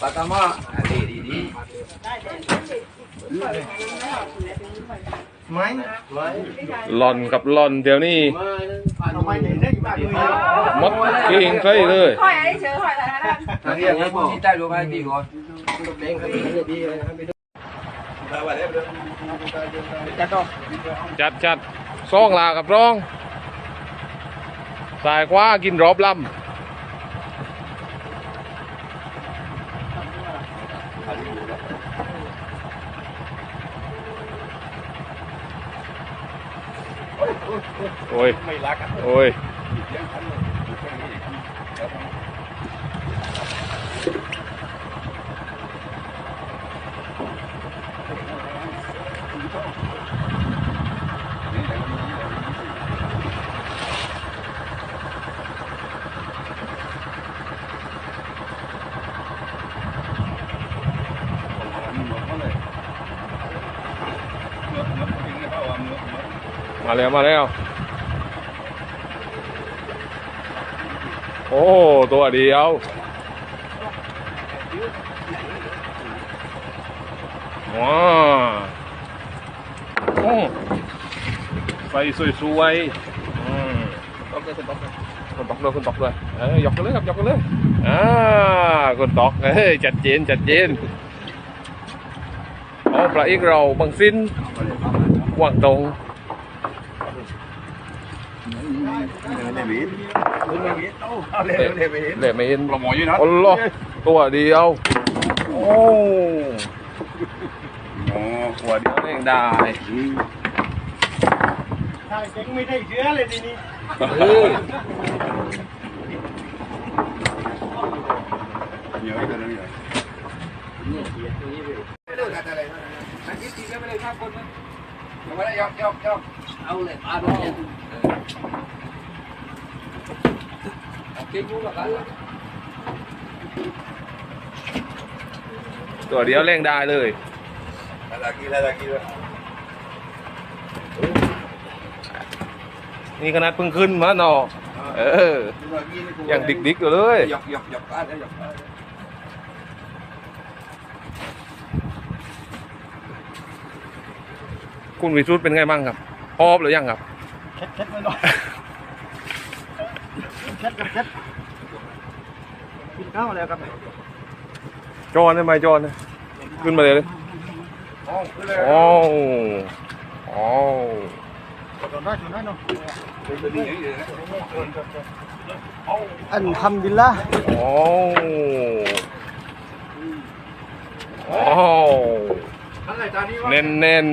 ปากกามาดีดีดีไม้ไม้หล่อนกับหล่อนเดี๋ยวนี้เอาไม้เนี่ยได้บ้างเลยมดเก่งใช่เลย hỏi ấy chứ hỏi là nó ทางนี้ยังที่ใต้ดูมาดีก่อนเด้งครับดีดีจัดจัดซองลากับร้อง สายขวากินรอบลำ โอ้ย ไม่รักอะโอ้ย มาแล้วมาแล้ว โอ้ตัวเดียว ว้าโอ้ใส่สวยๆอืมโอเคคุณต้องคนตอกเลยคนตอกเลยเอ้ยยกกันเลยครับยกกันเลยอ่าคนตอกเอ้ยจัดเจนจัดเจนเอาปลาอีกเราบางสิ้นกวางตรงไม่มีไม่มี เอาเลยเลยไม่เห็นเหล่ไม่เห็นปลาหมออยู่นะโอ้โหตัวเดียวโอ้อ๋อหัวเดียวเล่งได้ถ้าเจ๊งไม่ได้เชื้อเลยทีนี้เออเยอะเลยเนี่ยไม่ได้กันอะไรอันนี้ตีไม่ได้ข้ามคนนะยังไม่ได้ยอกยอกยอกเอาเลยปาดเลยโอเคยูกับกัน ตัวเดียวเล่งได้เลยอะไรกินอะไรกินเลย นี่ขนาดเพิ่งขึ้นมาเนาะเออยังดิกๆอยู่เลยยอกยอกยอกปาดยอกปาดคุณวิสุทธ์เป็นไงบ้างครับพร้อมหรือยังครับเช็ดเช็ดไว้หน่อยเช็ดเช็ดกินข้าวแล้วครับจอนได้ไหมจอนนะขึ้นมาเลยเลยอ๋อคือเลยโอ้โอ้จนได้จนได้เนาะ Ờ, อันทำดินละโอ้โอ้ข้างในจานนี้วะเน้นเน้น